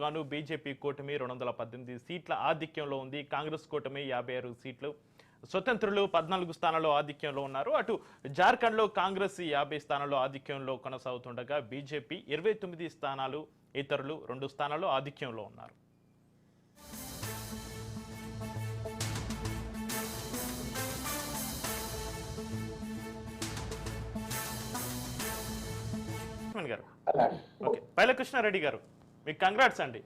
గాను బీజేపీ కూటమి రెండు వందల పద్దెనిమిది సీట్ల ఆధిక్యంలో ఉంది. కాంగ్రెస్ కూటమి యాభై ఆరు సీట్లు. స్వతంత్రులు పద్నాలుగు స్థానాల్లో ఆధిక్యంలో ఉన్నారు. అటు జార్ఖండ్లో కాంగ్రెస్ యాభై స్థానాల్లో ఆధిక్యంలో కొనసాగుతుండగా బీజేపీ ఇరవై తొమ్మిది స్థానాలు ఇతరులు రెండు స్థానాల్లో ఆధిక్యంలో ఉన్నారు. గారు. ఓకే. పైల కృష్ణారెడ్డి గారు. మీకు కంగ్రాట్స్ అండి.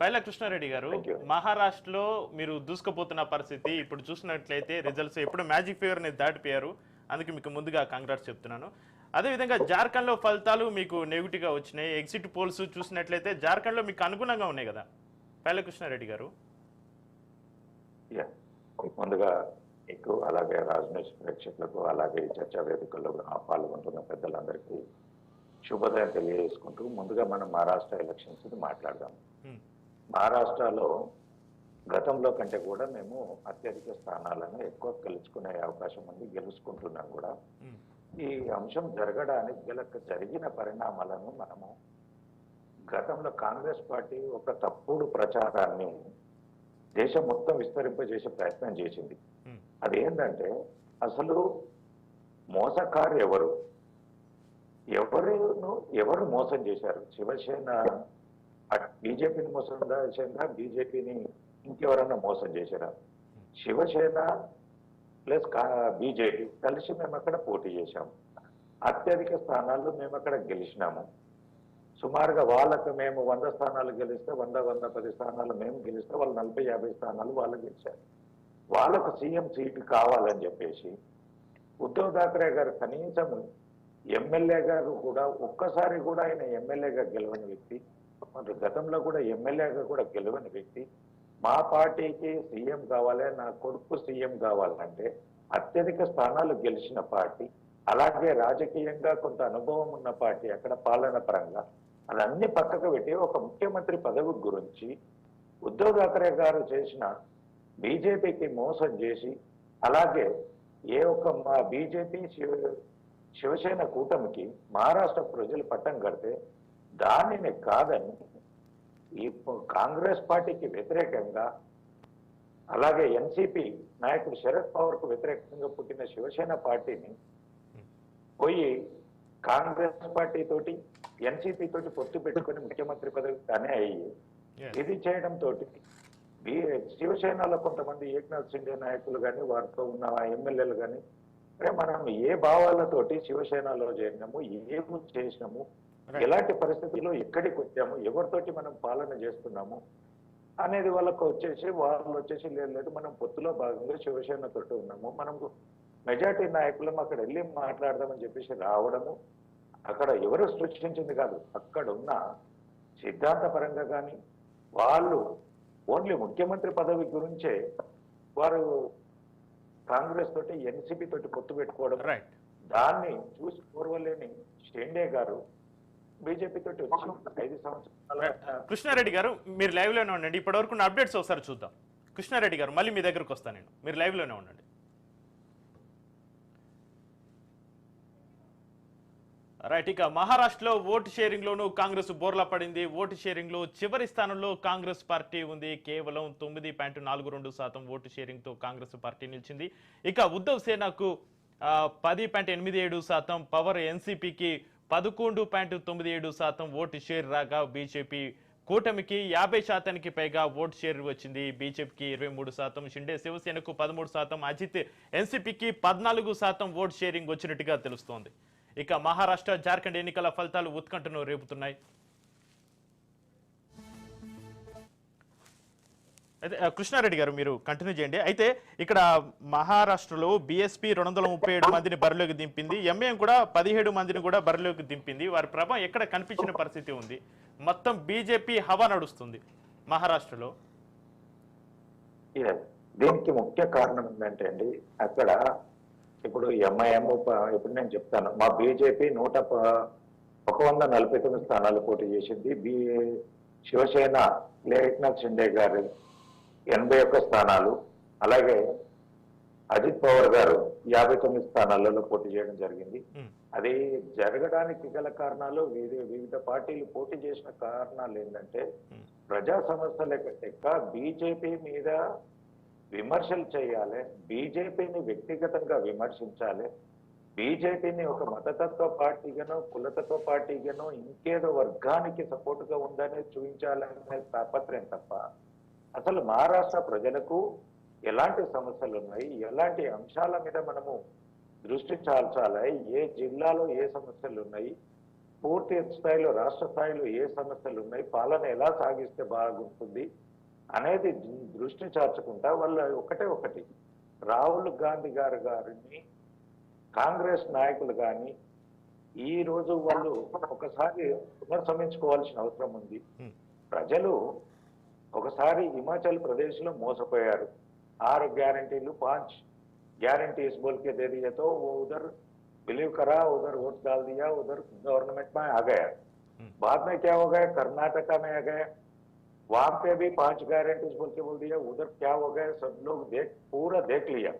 పైల కృష్ణారెడ్డి గారు. మహారాష్ట్రలో మీరు దూసుకుపోతున్న పరిస్థితి ఇప్పుడు చూసినట్లయితే రిజల్ట్స్ ఎప్పుడు మ్యాజిక్ ఫిగర్ని దాటిపోయారు. అందుకే మీకు ముందుగా కంగ్రాట్స్ చెప్తున్నాను. అదేవిధంగా జార్ఖండ్లో ఫలితాలు మీకు నెగిటివ్గా వచ్చినాయి. ఎగ్జిట్ పోల్స్ చూసినట్లయితే జార్ఖండ్లో మీకు అనుగుణంగా ఉన్నాయి కదా. పైల కృష్ణారెడ్డి గారు. ముందుగా మీకు అలాగే రాజనీష్ ప్రేక్షకులకు అలాగే చర్చా వేదికల్లో పాల్గొంటున్న పెద్దలందరికీ శుభోదయం తెలియజేసుకుంటూ ముందుగా మనం మహారాష్ట్ర ఎలక్షన్స్ మాట్లాడదాం. మహారాష్ట్రలో గతంలో కంటే కూడా మేము అత్యధిక స్థానాలను ఎక్కువ గెలుచుకునే అవకాశం ఉంది గెలుచుకుంటున్నాం కూడా. ఈ అంశం జరగడానికి గల జరిగిన పరిణామాలను మనము గతంలో కాంగ్రెస్ పార్టీ ఒక తప్పుడు ప్రచారాన్ని దేశం మొత్తం విస్తరింపజేసే ప్రయత్నం చేసింది. అదేంటంటే అసలు మోసకారు ఎవరు ఎవరును ఎవరు మోసం చేశారు? శివసేన బీజేపీని మోసం చేసిందా బీజేపీని ఇంకెవరన్నా మోసం చేశారా? శివసేన ప్లస్ బీజేపీ కలిసి మేము అక్కడ పోటీ చేశాం. అత్యధిక స్థానాల్లో మేము అక్కడ గెలిచినాము. సుమారుగా వాళ్ళకు మేము వంద స్థానాలు గెలిస్తే వంద వంద పది స్థానాలు మేము గెలిస్తే వాళ్ళు నలభై యాభై స్థానాలు వాళ్ళు గెలిచారు. వాళ్ళకు సీఎం సీటు కావాలని చెప్పేసి ఉద్ధవ్ ఠాక్రే గారు కనీసం ఎమ్మెల్యే గారు కూడా ఒక్కసారి కూడా ఆయన ఎమ్మెల్యేగా గెలవని వ్యక్తి మరి గతంలో కూడా ఎమ్మెల్యేగా కూడా గెలవని వ్యక్తి మా పార్టీకి సీఎం కావాలి నా కొడుకు సీఎం కావాలంటే అత్యధిక స్థానాలు గెలిచిన పార్టీ అలాగే రాజకీయంగా కొంత అనుభవం ఉన్న పార్టీ అక్కడ పాలన పరంగా అదన్నీ పక్కకు పెట్టి ఒక ముఖ్యమంత్రి పదవి గురించి ఉద్ధవ్ ఠాక్రే గారు చేసిన బీజేపీకి మోసం చేసి అలాగే ఏ ఒక్క మా బీజేపీ శివసేన కూటమికి మహారాష్ట్ర ప్రజలు పట్టం కడితే దానిని కాదని ఈ కాంగ్రెస్ పార్టీకి వ్యతిరేకంగా అలాగే ఎన్సీపీ నాయకుడు శరద్ పవార్కు వ్యతిరేకంగా పుట్టిన శివసేన పార్టీని పోయి కాంగ్రెస్ పార్టీ తోటి ఎన్సీపీ తోటి పొత్తు పెట్టుకొని ముఖ్యమంత్రి పదవి తానే అయ్యి. ఇది చేయడం తోటి శివసేనలో కొంతమంది ఏక్నాథ్ సిండే నాయకులు కానీ వారితో ఉన్న ఎమ్మెల్యేలు కానీ అరే మనం ఏ భావాలతోటి శివసేనలో చేరినాము ఏమి చేసినాము. ఎలాంటి పరిస్థితుల్లో ఎక్కడికి వచ్చాము ఎవరితోటి మనం పాలన చేస్తున్నాము అనేది వాళ్ళకు వచ్చేసి వాళ్ళు వచ్చేసి లేదు లేదు మనం పొత్తులో భాగంగా శివసేన తోటి ఉన్నాము మనం మెజార్టీ నాయకులం అక్కడ వెళ్ళి మాట్లాడదామని చెప్పేసి రావడము అక్కడ ఎవరు సృష్టించింది కాదు అక్కడ ఉన్న సిద్ధాంతపరంగా కానీ వాళ్ళు ఓన్లీ ముఖ్యమంత్రి పదవి గురించే వారు కాంగ్రెస్ తోటి ఎన్సీపీ తోటి పొత్తు పెట్టుకోవడం రైట్ దాన్ని చూసి పూర్వలేని షెండే గారు బీజేపీ తోటి ఐదు సంవత్సరాల కృష్ణారెడ్డి గారు మీరు లైవ్లోనే ఉండండి. ఇప్పటివరకు ఉన్న అప్డేట్స్ ఒకసారి చూద్దాం. కృష్ణారెడ్డి గారు మళ్ళీ మీ దగ్గరకు వస్తాను నేను. మీరు లైవ్లోనే ఉండండి. రైట్ ఇక మహారాష్ట్రలో ఓటు షేరింగ్ లోను కాంగ్రెస్ బోర్లా పడింది. ఓటు షేరింగ్లో చివరి స్థానంలో కాంగ్రెస్ పార్టీ ఉంది. కేవలం తొమ్మిది పాయింట్ నాలుగు రెండు శాతం ఓటు షేరింగ్తో కాంగ్రెస్ పార్టీ నిలిచింది. ఇక ఉద్ధవ్ సేనకు పది పాయింట్ ఎనిమిది ఏడు శాతం పవర్ ఎన్సీపీకి పదకొండు పాయింట్ తొమ్మిది ఏడు శాతం ఓటు షేర్ రాగా బీజేపీ కూటమికి యాభై శాతానికి పైగా ఓటు షేర్ వచ్చింది. బీజేపీకి ఇరవై మూడు శాతం షిండే శివసేనకు పదమూడు శాతం అజిత్ ఎన్సీపీకి పద్నాలుగు శాతం ఓటు షేరింగ్ వచ్చినట్టుగా తెలుస్తోంది. ఇక మహారాష్ట్ర జార్ఖండ్ ఎన్నికల ఫలితాలు ఉత్కంఠను రేపుతున్నాయి. అయితే కృష్ణారెడ్డి గారు మీరు కంటిన్యూ చేయండి. అయితే ఇక్కడ మహారాష్ట్రలో బీఎస్పీ రెండు వందల ముప్పై ఏడు మందిని బరిలోకి దింపింది. ఎంఏఎం కూడా పదిహేడు మందిని కూడా బరిలోకి దింపింది. వారి ప్రభావం ఎక్కడ కనిపించిన పరిస్థితి ఉంది? మొత్తం బీజేపీ హవా నడుస్తుంది మహారాష్ట్రలో. దీనికి ముఖ్య కారణం ఏంటంటే అండి అక్కడ ఇప్పుడు ఎంఐఎం ఇప్పుడు నేను చెప్తాను. మా బీజేపీ నూట ఒక వంద నలభై తొమ్మిది స్థానాలు పోటీ చేసింది. బి శివసేన ఏక్నాథ్ షిండే గారు ఎనభై ఒక్క స్థానాలు. అలాగే అజిత్ పవార్ గారు యాభై తొమ్మిది స్థానాలలో పోటీ చేయడం జరిగింది. అది జరగడానికి గల కారణాలు వివిధ పార్టీలు పోటీ చేసిన కారణాలు ఏంటంటే ప్రజా సమస్యల లెక్క బీజేపీ మీద విమర్శలు చేయాలి బీజేపీని వ్యక్తిగతంగా విమర్శించాలి బీజేపీని ఒక మతతత్వ పార్టీగానో కులతత్వ పార్టీగానో ఇంకేదో వర్గానికి సపోర్ట్గా ఉందని చూపించాలనే తాపత్రయం తప్ప అసలు మహారాష్ట్ర ప్రజలకు ఎలాంటి సమస్యలు ఉన్నాయి? ఎలాంటి అంశాల మీద మనము దృష్టి చాల్చాలి? ఏ జిల్లాలో ఏ సమస్యలు ఉన్నాయి? పూర్తి స్థాయిలో రాష్ట్ర స్థాయిలో ఏ సమస్యలు ఉన్నాయి? పాలన ఎలా సాగిస్తే బాగుంటుంది? అనేది దృ- దృష్టి చార్చుకుంటా వాళ్ళ ఒకటే ఒకటి రాహుల్ గాంధీ గారు గారిని కాంగ్రెస్ నాయకులు కానీ ఈ రోజు వాళ్ళు ఒకసారి పునర్సమించుకోవాల్సిన అవసరం ఉంది ఉమ్, ప్రజలు ఒకసారి హిమాచల్ ప్రదేశ్ లో మోసపోయారు ఆరు గ్యారంటీలు पांच गारंटीज बोल के दे दिए तो वो उधर बिलीव करा उधर वोट डाल दिया उधर गवर्नमेंट में आ गया हम्म। बाद में क्या हो गया कर्नाटका में आ गए वहां पे भी पांच गारंटीज बोल के बोल दिया उधर क्या हो गया सब लोग देख पूरा देख लिया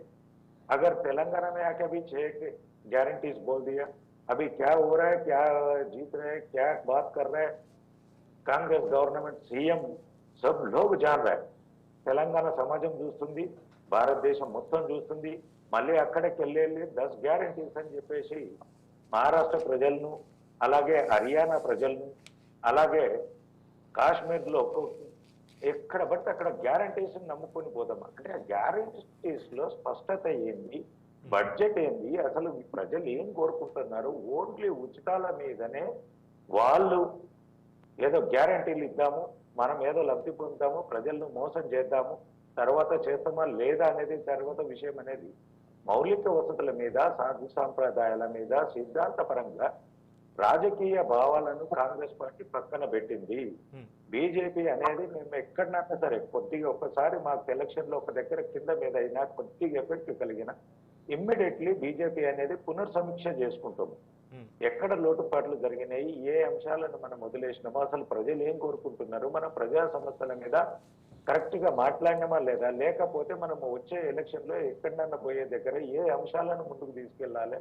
अगर तेलंगाना में आके अभी छह गारंटीज बोल दिया अभी क्या हो रहा है क्या जीत रहे हैं क्या बात कर रहे हैं కాంగ్రెస్ గవర్నమెంట్ సీఎం సబ్ లోగ్ జాన్ రా తెలంగాణ సమాజం చూస్తుంది భారతదేశం మొత్తం చూస్తుంది మళ్ళీ అక్కడికి వెళ్ళి దస్ గ్యారంటీస్ అని చెప్పేసి మహారాష్ట్ర ప్రజలను అలాగే హర్యానా ప్రజలను అలాగే కాశ్మీర్లో ఎక్కడ బట్టి అక్కడ గ్యారంటీస్ నమ్ముకొని పోదామా అంటే ఆ గ్యారంటీస్లో స్పష్టత ఏంది? బడ్జెట్ ఏంది? అసలు ప్రజలు ఏం కోరుకుంటున్నారు? ఓన్లీ ఉచితాల మీదనే వాళ్ళు ఏదో గ్యారంటీలు ఇద్దాము మనం ఏదో లబ్ధి పొందుతాము ప్రజలను మోసం చేద్దాము తర్వాత చేస్తామా లేదా అనేది తర్వాత విషయం అనేది మౌలిక వసతుల మీద సాధు సాంప్రదాయాల మీద సిద్ధాంతపరంగా రాజకీయ భావాలను కాంగ్రెస్ పార్టీ పక్కన పెట్టింది. బీజేపీ అనేది మేము ఎక్కడన్నా సరే కొద్దిగా ఒకసారి మాకు ఎలక్షన్లో ఒక దగ్గర కింద మీద అయినా కొద్దిగా ఎఫెక్ట్ కలిగిన ఇమ్మీడియట్లీ బీజేపీ అనేది పునర్సమీక్ష చేసుకుంటాము ఎక్కడ లోటుపాట్లు జరిగినాయి ఏ అంశాలను మనం వదిలేసినామో అసలు ప్రజలు ఏం కోరుకుంటున్నారు మనం ప్రజా సమస్యల మీద కరెక్ట్గా మాట్లాడినామా లేదా లేకపోతే మనం వచ్చే ఎలక్షన్లో ఎక్కడన్నా పోయే దగ్గర ఏ అంశాలను ముందుకు తీసుకెళ్ళాలి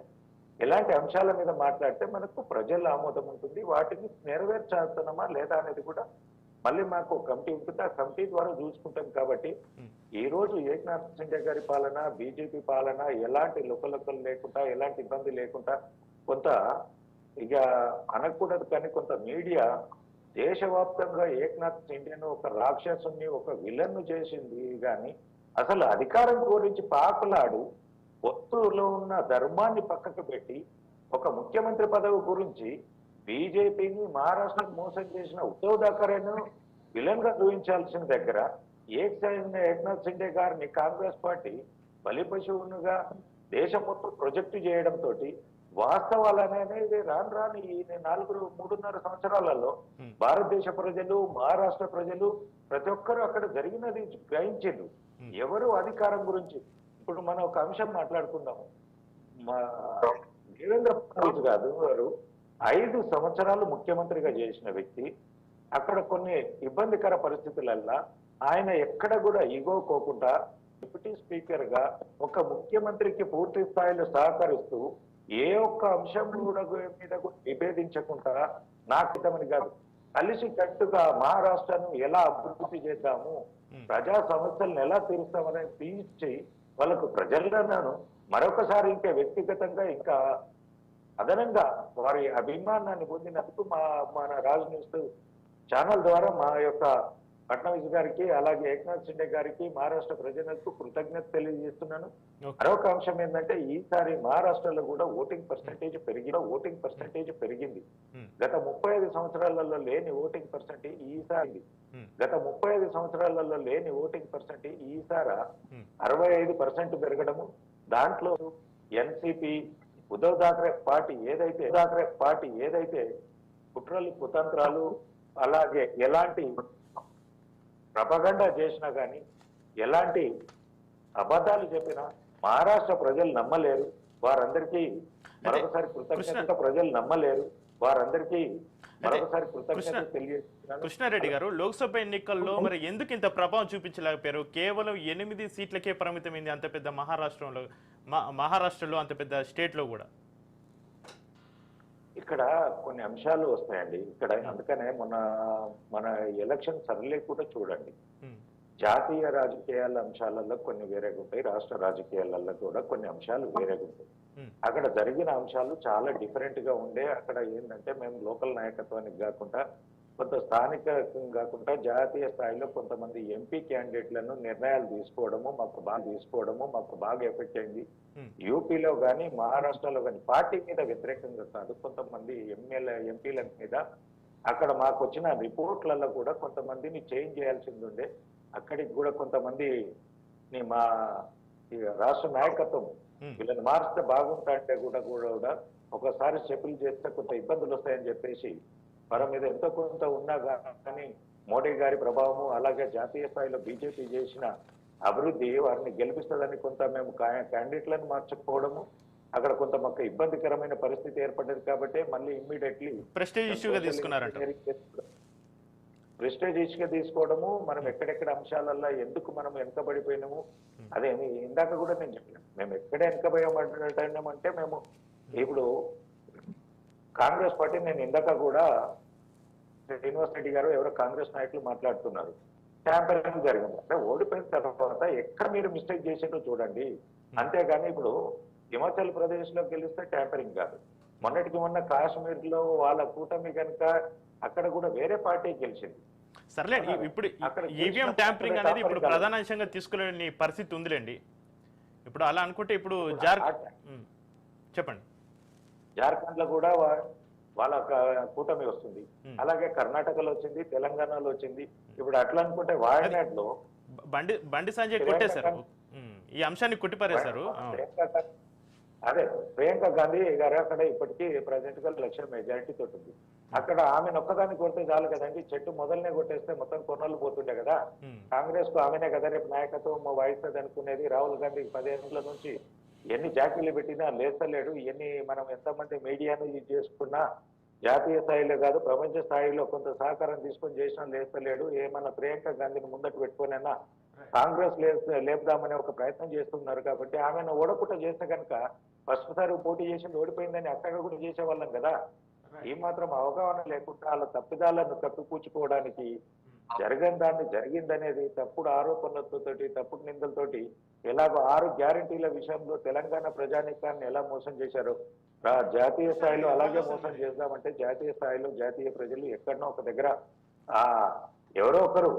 ఎలాంటి అంశాల మీద మాట్లాడితే మనకు ప్రజల ఆమోదం ఉంటుంది. వాటిని నెరవేర్చేస్తున్నామా లేదా అనేది కూడా మళ్ళీ మాకు కమిటీ ఉంటుంది. ఆ కమిటీ ద్వారా చూసుకుంటాం కాబట్టి ఈ రోజు ఏకనాథ్ సిండే గారి పాలన బీజేపీ పాలన ఎలాంటి లుకలుకలు లేకుండా ఎలాంటి ఇబ్బంది లేకుండా కొంత ఇక అనకూడదు కానీ కొంత మీడియా దేశవ్యాప్తంగా ఏకనాథ్ సిండేను ఒక రాక్షసుని ఒక విలన్ చేసింది. కానీ అసలు అధికారం గురించి పాకులాడు ఒత్తులో ఉన్న ధర్మాన్ని పక్కకు పెట్టి ఒక ముఖ్యమంత్రి పదవి గురించి బీజేపీని మహారాష్ట్రకు మోసం చేసిన ఉద్ధవ్ థాకరేను విలన్గా చూపించాల్సిన దగ్గర ఏక్ ఏక్నాథ్ సిండే గారిని కాంగ్రెస్ పార్టీ బలి పశువునుగా దేశం మొత్తం ప్రొజెక్ట్ చేయడం తోటి వాస్తవాలు అనేది రాను రాని ఈ నాలుగు మూడున్నర సంవత్సరాలలో భారతదేశ ప్రజలు మహారాష్ట్ర ప్రజలు ప్రతి ఒక్కరూ అక్కడ జరిగినది గ్రహించారు Hmm. ఎవరు అధికారం గురించి ఇప్పుడు మనం ఒక అంశం మాట్లాడుకుందాము. మా దేవేంద్ర ఫడ్నవీస్ గారు గారు ఐదు సంవత్సరాలు ముఖ్యమంత్రిగా చేసిన వ్యక్తి. అక్కడ కొన్ని ఇబ్బందికర పరిస్థితులల్లా ఆయన ఎక్కడ కూడా ఇగోకోకుండా డిప్యూటీ స్పీకర్గా ఒక ముఖ్యమంత్రికి పూర్తి స్థాయిలో సహకరిస్తూ ఏ ఒక్క అంశం కూడా మీద కూడా విభేదించకుండా నాకు ఇష్టమని కాదు కలిసి కట్టుగా మహారాష్ట్రను ఎలా అభివృద్ధి చేద్దాము ప్రజా సమస్యలను ఎలా తీరుస్తామని తీర్చి వాళ్ళకు ప్రజలను మరొకసారి ఇంకా వ్యక్తిగతంగా ఇంకా అదనంగా వారి అభిమానాన్ని పొందినందుకు మా మన రాజు న్యూస్ ఛానల్ ద్వారా మా యొక్క ఫడ్నవీస్ గారికి అలాగే ఏక్నాథ్ షిండే గారికి మహారాష్ట్ర ప్రజలకు కృతజ్ఞత తెలియజేస్తున్నాను. మరొక అంశం ఏంటంటే ఈసారి మహారాష్ట్రలో కూడా ఓటింగ్ పర్సంటేజ్ పెరిగిన ఓటింగ్ పర్సంటేజ్ పెరిగింది. గత ముప్పై ఐదు సంవత్సరాలలో లేని ఓటింగ్ పర్సంటేజ్ ఈసారి గత ముప్పై ఐదు సంవత్సరాలలో లేని ఓటింగ్ పర్సెంటేజ్ ఈసారి అరవై ఐదు పర్సెంట్ పెరగడము. దాంట్లో ఎన్సిపి ఉద్ధవ్ ఠాక్రే పార్టీ ఏదైతే ఠాక్రే పార్టీ ఏదైతే కుట్రలు కుతంత్రాలు అలాగే ఎలాంటి ప్రపగండ చేసినా కానీ ఎలాంటి అబద్ధాలు చెప్పినా మహారాష్ట్ర ప్రజలు నమ్మలేరు వారందరికీ మరొకసారి కృతజ్ఞత ప్రజలు నమ్మలేరు వారందరికీ మరొకసారి కృతజ్ఞత కృష్ణారెడ్డి గారు లోక్సభ ఎన్నికల్లో మరి ఎందుకు ఇంత ప్రభావం చూపించలేకపోయారు? కేవలం ఎనిమిది సీట్లకే పరిమితమైంది అంత పెద్ద మహారాష్ట్రంలో మహారాష్ట్రలో అంత పెద్ద స్టేట్లో కూడా. ఇక్కడ కొన్ని అంశాలు వస్తాయండి. ఇక్కడ అందుకనే మన మన ఎలక్షన్ సరళి కూడా చూడండి. జాతీయ రాజకీయాల అంశాలలో కొన్ని వేరేగా ఉంటాయి రాష్ట్ర రాజకీయాలలో కూడా కొన్ని అంశాలు వేరేగా ఉంటాయి అక్కడ జరిగిన అంశాలు చాలా డిఫరెంట్గా ఉండే. అక్కడ ఏంటంటే మేము లోకల్ నాయకత్వానికి కాకుండా కొంత స్థానిక కాకుండా జాతీయ స్థాయిలో కొంతమంది ఎంపీ క్యాండిడేట్లను నిర్ణయాలు తీసుకోవడము మాకు బాగా తీసుకోవడము మాకు బాగా ఎఫెక్ట్ అయింది. యూపీలో కానీ మహారాష్ట్రలో కానీ పార్టీ మీద వ్యతిరేకంగా కాదు కొంతమంది ఎమ్మెల్యే ఎంపీల మీద. అక్కడ మాకు వచ్చిన రిపోర్ట్లలో కూడా కొంతమందిని చేంజ్ చేయాల్సింది ఉండే. అక్కడికి కూడా కొంతమంది మా రాష్ట్ర నాయకత్వం వీళ్ళని మార్చితే బాగుంటా అంటే కూడా కూడా కూడా ఒకసారి చెప్పులు చేస్తే కొంత ఇబ్బందులు వస్తాయని చెప్పేసి మన మీద ఎంతో కొంత ఉన్నా కానీ మోడీ గారి ప్రభావము అలాగే జాతీయ స్థాయిలో బీజేపీ చేసిన అభివృద్ధి వారిని గెలిపిస్తుందని కొంత మేము క్యాండిడేట్లను మార్చకపోవడము అక్కడ కొంత మాకు ఇబ్బందికరమైన పరిస్థితి ఏర్పడ్డది కాబట్టి మళ్ళీ ఇమ్మీడియట్లీ ప్రెస్టేజ్ ఇష్యూగా తీసుకున్నారంట. ప్రెస్టేజ్ ఇష్యూగా తీసుకోవడము మనం ఎక్కడెక్కడ అంశాలల్లో ఎందుకు మనం వెనకబడిపోయినాము అదే మీ ఇందాక కూడా నేను చెప్పిన మేము ఎక్కడ వెనకబోయామంటే మేము ఇప్పుడు కాంగ్రెస్ పార్టీ నేను ఇందాక కూడా శ్రీనివాస్ రెడ్డి గారు ఎవరో కాంగ్రెస్ నాయకులు మాట్లాడుతున్నారు. ట్యాంపరింగ్ జరిగింది. అంటే ఓడిపోయిన తర్వాత ఎక్కడ మీరు మిస్టేక్ చేసిందో చూడండి. అంతేగాని ఇప్పుడు హిమాచల్ ప్రదేశ్లో గెలిస్తే ట్యాంపరింగ్ కాదు. మొన్నటికి మొన్న కాశ్మీర్లో వాళ్ళ కూటమి కనుక అక్కడ కూడా వేరే పార్టీ గెలిచింది. సర్లే ఇప్పుడు ఈవీఎం ట్యాంపరింగ్ అక్కడ అనేది ఇప్పుడు. ప్రధాన అంశంగా తీసుకునే పరిస్థితి ఉందిలేండి. ఇప్పుడు అలా అనుకుంటే ఇప్పుడు జార్ చెప్పండి. జార్ఖండ్లో కూడా వాళ్ళ కూటమి వస్తుంది. అలాగే కర్ణాటకలో వచ్చింది తెలంగాణలో వచ్చింది. ఇప్పుడు అట్లా అనుకుంటే వాయనాడ్లో బ- బండి బండి సంజయ్ కొట్టేశారు. ఈ అంశాన్ని కొట్టిపారేశారు. అదే ప్రియాంక గాంధీ గారు అక్కడ ఇప్పటికీ ప్రజెంట్గా లక్ష మెజారిటీ తోటి ఉంది అక్కడ ఆమెను ఒక్కదాన్ని కొడితే చాలు కదండి. చెట్టు మొదలనే కొట్టేస్తే మొత్తం కొన్నాళ్ళు పోతుండే కదా. కాంగ్రెస్కు ఆమెనే కదా రేపు నాయకత్వం వహిస్తుంది అనుకునేది రాహుల్ గాంధీ పదిహేనుల నుంచి ఎన్ని జాకీలు పెట్టినా లేస్తలేడు. ఎన్ని మనం ఎంతమంది మీడియాను ఇది చేసుకున్నా జాతీయ స్థాయిలో కాదు ప్రపంచ స్థాయిలో కొంత సహకారం తీసుకొని చేసినా లేస్తలేడు. ఏమన్నా ప్రియాంక గాంధీని ముందట పెట్టుకునైనా కాంగ్రెస్ లేపుదామనే ఒక ప్రయత్నం చేస్తున్నారు కాబట్టి ఆమెను ఓడకుట చేస్తే కనుక ఫస్ట్ సారి పోటీ చేసి ఓడిపోయిందని అక్కడ కూడా చేసేవాళ్ళం కదా. ఈ మాత్రం అవగాహన లేకుండా వాళ్ళ తప్పిదాలను కప్పిపూచుకోవడానికి జరగని దాన్ని జరిగిందనేది తప్పుడు ఆరోపణలతోటి తప్పుడు నిందలతోటి ఎలాగో ఆరు గ్యారంటీల విషయంలో తెలంగాణ ప్రజానీకాన్ని ఎలా మోసం చేశారో? జాతీయ స్థాయిలో అలాగే మోసం చేద్దామంటే జాతీయ స్థాయిలో జాతీయ ప్రజలు ఎక్కడనో ఒక దగ్గర ఆ ఎవరో ఒకరు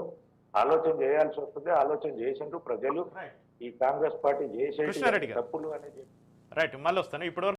ఆలోచన చేయాల్సి వస్తుంది. ఆలోచన చేసిండ్రు ప్రజలు. ఈ కాంగ్రెస్ పార్టీ చేసే. తప్పులు అనేది రైట్ మళ్ళీ వస్తాను ఇప్పుడు